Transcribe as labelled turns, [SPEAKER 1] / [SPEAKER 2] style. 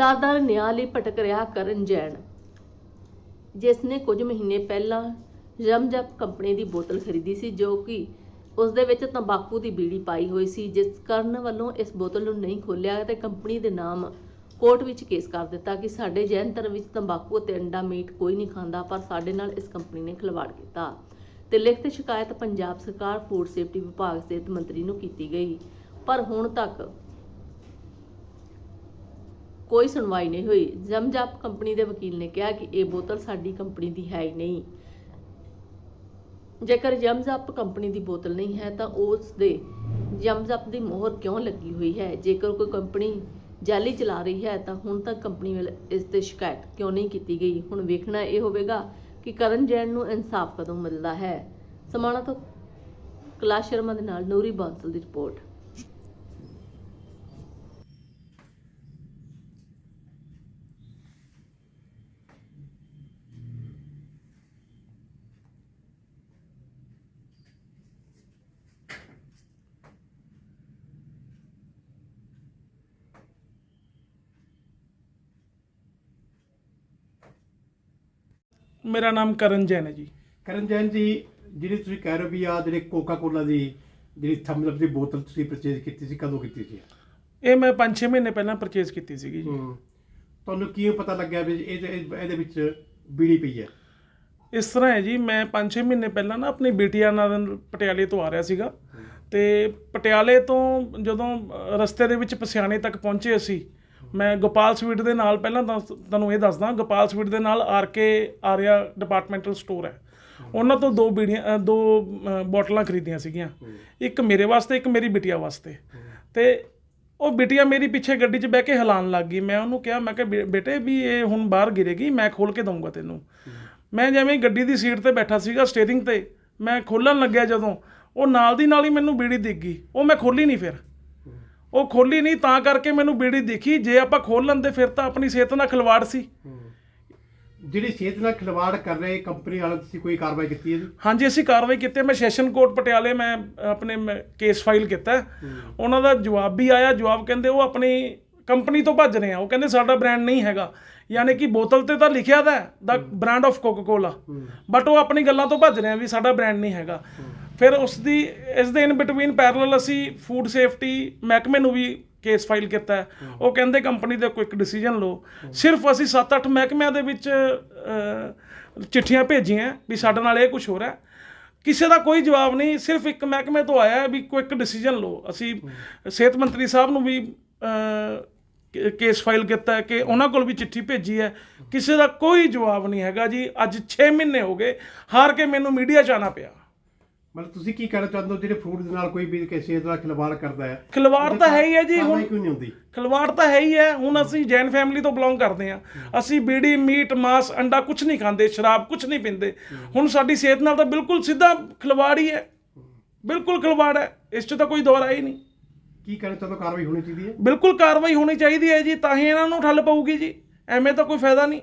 [SPEAKER 1] ਦਰ-ਦਰ ਨਿਆਂ ਲਈ ਭਟਕ ਰਿਹਾ ਕਰਨ ਜੈਨ। ਜਿਸ ਨੇ ਕੁਝ ਮਹੀਨੇ ਪਹਿਲਾਂ ਜਮਜਪ ਕੰਪਨੀ ਦੀ ਬੋਤਲ ਖਰੀਦੀ ਸੀ, ਜੋ ਕਿ ਉਸ ਦੇ ਵਿੱਚ ਤੰਬਾਕੂ ਦੀ ਬੀੜੀ ਪਾਈ ਹੋਈ ਸੀ, ਜਿਸ ਕਰਨ ਵੱਲੋਂ ਇਸ ਬੋਤਲ ਨੂੰ ਨਹੀਂ ਖੋਲਿਆ ਤੇ ਕੰਪਨੀ ਦੇ ਨਾਮ ਕੋਰਟ ਵਿੱਚ ਕੇਸ ਕਰ ਦਿੱਤਾ ਕਿ ਸਾਡੇ ਜੈਨ ਧਰਮ ਵਿੱਚ ਤੰਬਾਕੂ ਅਤੇ ਅੰਡਾ ਮੀਟ ਕੋਈ ਨਹੀਂ ਖਾਂਦਾ, ਪਰ ਸਾਡੇ ਨਾਲ ਇਸ ਕੰਪਨੀ ਨੇ ਖਿਲਵਾੜ ਕੀਤਾ ਤੇ ਲਿਖਤ ਸ਼ਿਕਾਇਤ ਪੰਜਾਬ ਸਰਕਾਰ ਫੂਡ ਸੇਫਟੀ ਵਿਭਾਗ ਸਿਹਤ ਮੰਤਰੀ ਨੂੰ ਕੀਤੀ ਗਈ। ਪਰ ਹੁਣ ਤੱਕ ਕੋਈ ਸੁਣਵਾਈ ਨਹੀਂ ਹੋਈ। ਜਮਜਾਪ ਕੰਪਨੀ ਦੇ ਵਕੀਲ ਨੇ ਕਿਹਾ ਕਿ ਇਹ ਬੋਤਲ ਸਾਡੀ ਕੰਪਨੀ ਦੀ ਹੈ ਹੀ ਨਹੀਂ। ਜੇਕਰ ਜਮਜਾਪ ਕੰਪਨੀ ਦੀ ਬੋਤਲ ਨਹੀਂ ਹੈ ਤਾਂ ਉਸ ਦੇ ਜਮਜਾਪ ਦੀ ਮੋਹਰ ਕਿਉਂ ਲੱਗੀ ਹੋਈ ਹੈ? ਜੇਕਰ ਕੋਈ ਕੰਪਨੀ ਜਾਲੀ ਚਲਾ ਰਹੀ ਹੈ ਤਾਂ ਹੁਣ ਤੱਕ ਕੰਪਨੀ ਵੱਲ ਇਸ ਤੇ ਸ਼ਿਕਾਇਤ ਕਿਉਂ ਨਹੀਂ ਕੀਤੀ ਗਈ? ਹੁਣ ਵੇਖਣਾ ਇਹ ਹੋਵੇਗਾ ਕਿ ਕਰਨ ਜੈਨ ਨੂੰ ਇਨਸਾਫ ਕਦੋਂ ਮਿਲਦਾ ਹੈ। ਸਮਾਣਾ ਤੋਂ ਕੈਲਾਸ਼ ਸ਼ਰਮਾ ਦੇ ਨਾਲ ਨੂਰੀ ਬਾਂਸਲ ਦੀ ਰਿਪੋਰਟ।
[SPEAKER 2] ਮੇਰਾ ਨਾਮ ਕਰਨ ਜੈਨ ਹੈ ਜੀ।
[SPEAKER 3] ਕਰਨ ਜੈਨ ਜੀ ਜਿਹੜੀ ਤੁਸੀਂ ਕਹਿ ਰਹੇ ਹੋ ਵੀ ਆ ਜਿਹੜੇ ਕੋਕਾ ਕੋਲਾ ਦੀ ਜਿਹੜੀ ਥੰਬਸ ਅਪ ਦੀ ਬੋਤਲ ਤੁਸੀਂ ਪਰਚੇਜ਼ ਕੀਤੀ ਸੀ ਕਦੋਂ ਕੀਤੀ ਸੀ?
[SPEAKER 2] ਇਹ ਮੈਂ 5-6 ਮਹੀਨੇ ਪਹਿਲਾਂ ਪਰਚੇਸ ਕੀਤੀ ਸੀਗੀ ਜੀ।
[SPEAKER 3] ਹੂੰ। ਤੁਹਾਨੂੰ ਕਿਵੇਂ ਪਤਾ ਲੱਗਿਆ ਵੀ ਇਹਦੇ ਇਹਦੇ ਵਿੱਚ ਬੀੜੀ ਪਈ ਹੈ?
[SPEAKER 2] ਇਸ ਤਰ੍ਹਾਂ ਹੈ ਜੀ ਮੈਂ 5-6 ਮਹੀਨੇ ਪਹਿਲਾਂ ਨਾ ਆਪਣੀ ਬੇਟੀਆਂ ਨਾਲ ਪਟਿਆਲੇ ਤੋਂ ਆ ਰਿਹਾ ਸੀਗਾ। ਤੇ ਪਟਿਆਲੇ ਤੋਂ ਜਦੋਂ ਅ, ਰਸਤੇ ਦੇ ਵਿੱਚ ਪਸਿਆਣੇ ਤੱਕ ਪਹੁੰਚੇ ਅਸੀਂ ਮੈਂ ਗੋਪਾਲ ਸਵੀਟ ਦੇ ਨਾਲ ਪਹਿਲਾਂ ਤਾਂ ਤੁਹਾਨੂੰ ਇਹ ਦੱਸਦਾ ਗੋਪਾਲ ਸਵੀਟ ਦੇ ਨਾਲ R K Arya departmental store ਹੈ। ਉਹਨਾਂ ਤੋਂ ਦੋ ਬੀੜੀਆਂ ਦੋ ਬੋਟਲਾਂ ਖਰੀਦੀਆਂ ਸੀਗੀਆਂ। ਇੱਕ ਮੇਰੇ ਵਾਸਤੇ ਇੱਕ ਮੇਰੀ ਬਿਟੀਆ ਵਾਸਤੇ। ਤੇ ਉਹ ਬਿਟੀਆ ਮੇਰੀ ਪਿੱਛੇ ਗੱਡੀ 'ਚ ਬਹਿ ਕੇ ਹਿਲਾਉਣ ਲੱਗ ਗਈ। ਮੈਂ ਉਹਨੂੰ ਕਿਹਾ ਮੈਂ ਕਿਹਾ ਬੇਟੇ ਵੀ ਇਹ ਹੁਣ ਬਾਹਰ ਗਿਰੇਗੀ ਮੈਂ ਖੋਲ ਕੇ ਦਊਂਗਾ ਤੈਨੂੰ। ਮੈਂ ਜਿਵੇਂ ਗੱਡੀ ਦੀ ਸੀਟ ਤੇ ਬੈਠਾ ਸੀਗਾ ਸਟੀਅਰਿੰਗ ਤੇ ਮੈਂ ਖੋਲਣ ਲੱਗਿਆ ਜਦੋਂ ਉਹ ਨਾਲ ਦੀ ਨਾਲ ਹੀ ਮੈਨੂੰ ਬੀੜੀ ਦਿਖ ਗਈ। ਉਹ ਮੈਂ ਖੋਲੀ ਨਹੀਂ ਫਿਰ। ਉਹ ਖੋਲੀ ਨਹੀਂ ਤਾਂ ਕਰਕੇ ਮੈਨੂੰ ਬੀੜੀ ਦਿਖੀ। ਜੇ ਆਪਾਂ ਖੋਲ ਲੈਂਦੇ ਫਿਰ ਤਾਂ ਆਪਣੀ ਸਿਹਤ ਨਾਲ ਖਿਲਵਾੜ ਸੀ।
[SPEAKER 3] ਜਿਹੜੀ ਸਿਹਤ ਨਾਲ ਖਿਲਵਾੜ ਕਰ ਰਹੇ ਕੰਪਨੀ ਵਾਲਿਆਂ ਤੁਸੀਂ ਕੋਈ ਕਾਰਵਾਈ ਕੀਤੀ ਹੈ ਜੀ?
[SPEAKER 2] ਹਾਂਜੀ ਅਸੀਂ ਕਾਰਵਾਈ ਕੀਤੀ। ਮੈਂ ਸੈਸ਼ਨ ਕੋਰਟ ਪਟਿਆਲੇ ਮੈਂ ਆਪਣੇ ਕੇਸ ਫਾਈਲ ਕੀਤਾ। ਉਹਨਾਂ ਦਾ ਜਵਾਬ ਵੀ ਆਇਆ। ਜਵਾਬ ਕਹਿੰਦੇ ਉਹ ਆਪਣੀ ਕੰਪਨੀ ਤੋਂ ਭੱਜ ਰਹੇ ਆ। ਉਹ ਕਹਿੰਦੇ ਸਾਡਾ ਬ੍ਰਾਂਡ ਨਹੀਂ ਹੈਗਾ। ਯਾਨੀ ਕਿ ਬੋਤਲ ਤੇ ਤਾਂ ਲਿਖਿਆ ਦਾ ਦਾ brand of Coca Cola. But ਉਹ ਆਪਣੀ ਗੱਲਾਂ ਤੋਂ ਭੱਜ ਰਹੇ ਆ ਵੀ ਸਾਡਾ ਬ੍ਰਾਂਡ ਨਹੀਂ ਹੈਗਾ। ਫਿਰ ਉਸ ਦੀ ਇਸ ਦੇ ਇਨ ਬਿਟਵੀਨ ਪੈਰਲਲ ਅਸੀਂ ਫੂਡ ਸੇਫਟੀ ਮਹਿਕਮੇ ਨੂੰ ਵੀ ਕੇਸ ਫਾਈਲ ਕੀਤਾ ਹੈ। ਉਹ ਕਹਿੰਦੇ ਕੰਪਨੀ ਦਾ ਕੁਇਕ ਡਿਸੀਜਨ ਲਓ। ਸਿਰਫ ਅਸੀਂ 7-8 ਮਹਿਕਮਿਆਂ ਦੇ ਵਿੱਚ ਚਿੱਠੀਆਂ ਭੇਜੀਆਂ ਵੀ ਸਾਡੇ ਨਾਲ ਇਹ ਕੁਝ ਹੋ ਰਿਹਾ ਹੈ। ਕਿਸੇ ਦਾ ਕੋਈ ਜਵਾਬ ਨਹੀਂ ਸਿਰਫ ਇੱਕ ਮਹਿਕਮੇ ਤੋਂ ਆਇਆ ਹੈ ਵੀ ਕੁਇਕ ਡਿਸੀਜਨ ਲਓ। ਅਸੀਂ ਸਿਹਤ ਮੰਤਰੀ ਸਾਹਿਬ ਨੂੰ ਵੀ ਕੇ- ਕੇਸ ਫਾਈਲ ਕੀਤਾ ਹੈ ਕਿ ਉਹਨਾਂ ਕੋਲ ਵੀ ਚਿੱਠੀ ਭੇਜੀ ਹੈ। ਕਿਸੇ ਦਾ ਕੋਈ ਜਵਾਬ ਨਹੀਂ ਹੈਗਾ ਜੀ। ਅੱਜ 6 ਮਹੀਨੇ ਹੋ ਗਏ। ਹਾਰ ਕੇ ਮੈਨੂੰ ਮੀਡੀਆ 'ਚ ਆਉਣਾ ਪਿਆ।
[SPEAKER 3] ਮਤਲਬ ਤੁਸੀਂ ਕੀ ਕਹਿਣਾ ਚਾਹੁੰਦੇ ਹੋ ਜਿਹੜੇ ਫੂਡ ਦੇ ਨਾਲ ਕੋਈ ਵੀ ਕਿਸੇ ਨਾਲ ਖਿਲਵਾੜ ਕਰਦਾ ਹੈ?
[SPEAKER 2] ਖਿਲਵਾੜ ਤਾਂ ਹੈ ਹੀ ਹੈ ਜੀ ਹੁਣ
[SPEAKER 3] ਕਿਉਂ ਨਹੀਂ ਹੁੰਦੀ
[SPEAKER 2] ਖਿਲਵਾੜ ਤਾਂ ਹੈ ਹੀ ਹੈ। ਹੁਣ ਅਸੀਂ ਜੈਨ ਫੈਮਿਲੀ ਤੋਂ ਬਿਲੋਂਗ ਕਰਦੇ ਹਾਂ। ਅਸੀਂ ਬੀੜੀ ਮੀਟ ਮਾਸ ਅੰਡਾ ਕੁਝ ਨਹੀਂ ਖਾਂਦੇ ਸ਼ਰਾਬ ਕੁਝ ਨਹੀਂ ਪੀਂਦੇ। ਹੁਣ ਸਾਡੀ ਸਿਹਤ ਨਾਲ ਤਾਂ ਬਿਲਕੁਲ ਸਿੱਧਾ ਖਿਲਵਾੜ ਹੀ ਹੈ। ਬਿਲਕੁਲ ਖਿਲਵਾੜ ਹੈ। ਇਸ 'ਚ ਤਾਂ ਕੋਈ ਦੋਰਾ ਹੀ ਨਹੀਂ।
[SPEAKER 3] ਕੀ ਕਹਿਣਾ ਚਾਹੁੰਦੇ ਕਾਰਵਾਈ ਹੋਣੀ ਚਾਹੀਦੀ ਹੈ?
[SPEAKER 2] ਬਿਲਕੁਲ ਕਾਰਵਾਈ ਹੋਣੀ ਚਾਹੀਦੀ ਹੈ ਜੀ ਤਾਂ ਹੀ ਇਹਨਾਂ ਨੂੰ ਠੱਲ ਪਊਗੀ ਜੀ। ਐਵੇਂ ਤਾਂ ਕੋਈ ਫਾਇਦਾ ਨਹੀਂ।